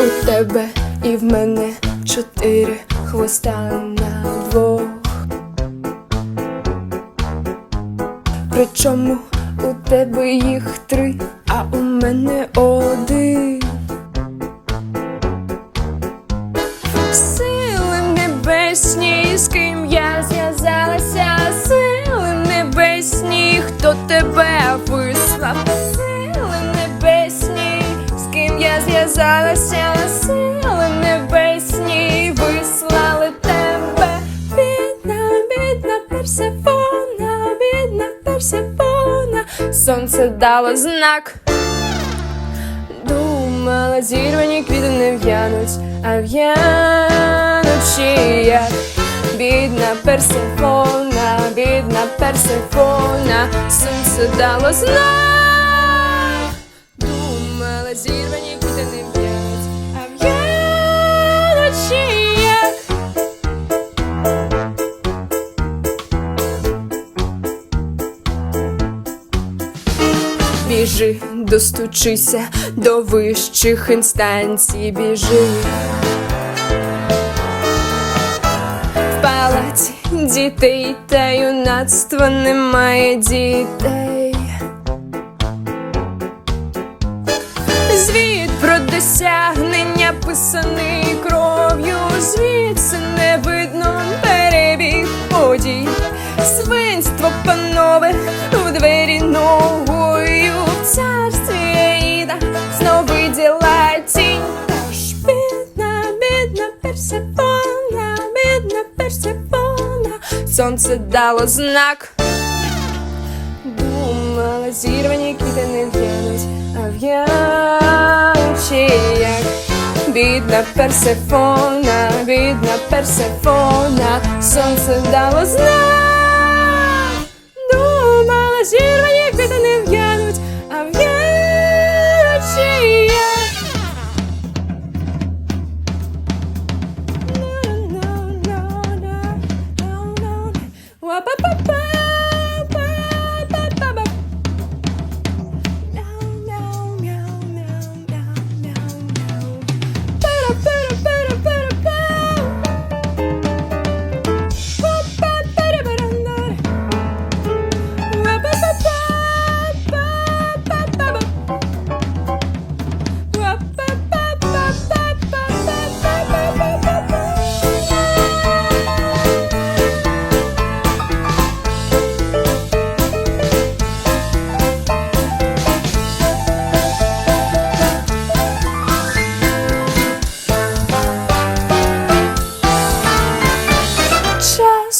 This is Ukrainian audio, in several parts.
у тебе і в мене чотири хвоста на двох. Причому у тебе їх три, а у мене один. Ким я зв'язалася, сили небесні, вислали тебе, бідна, бідна персефона, бідна персефона, сонце дало знак. Думала, зірвані квіти не в'януть, а в'януть як бідна персефона, бідна персефона, сонце дало знак. Думала, зірвані квіти не в'януть, а як Біжи, достучися до вищих інстанцій, біжи. В палаці дітей та юнацтва немає дітей. Звіт про досягнення писаний кров'ю, звідси не видно перебіг подій. Свинство, панове, у двері ногою в царстві Аїда знов виділа тінь. Тож бідна, бідна персефона, бідна персефона, сонце дало знак. Думала, зірвані квіти не в'януть, а в'януть vidna Persefona, vidna Persefona Sunce dalo zna, Duma la žirva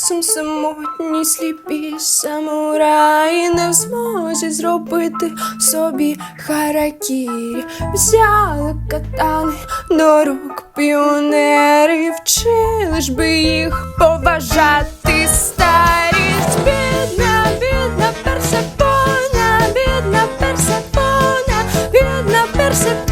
часом самотній сліпі самурай не в змозі зробити собі харакірі. Взяли катани до рук піонери, вчили ж би їх поважати старість, бідна, бідна персепона, бідна персепона, бідна персепона.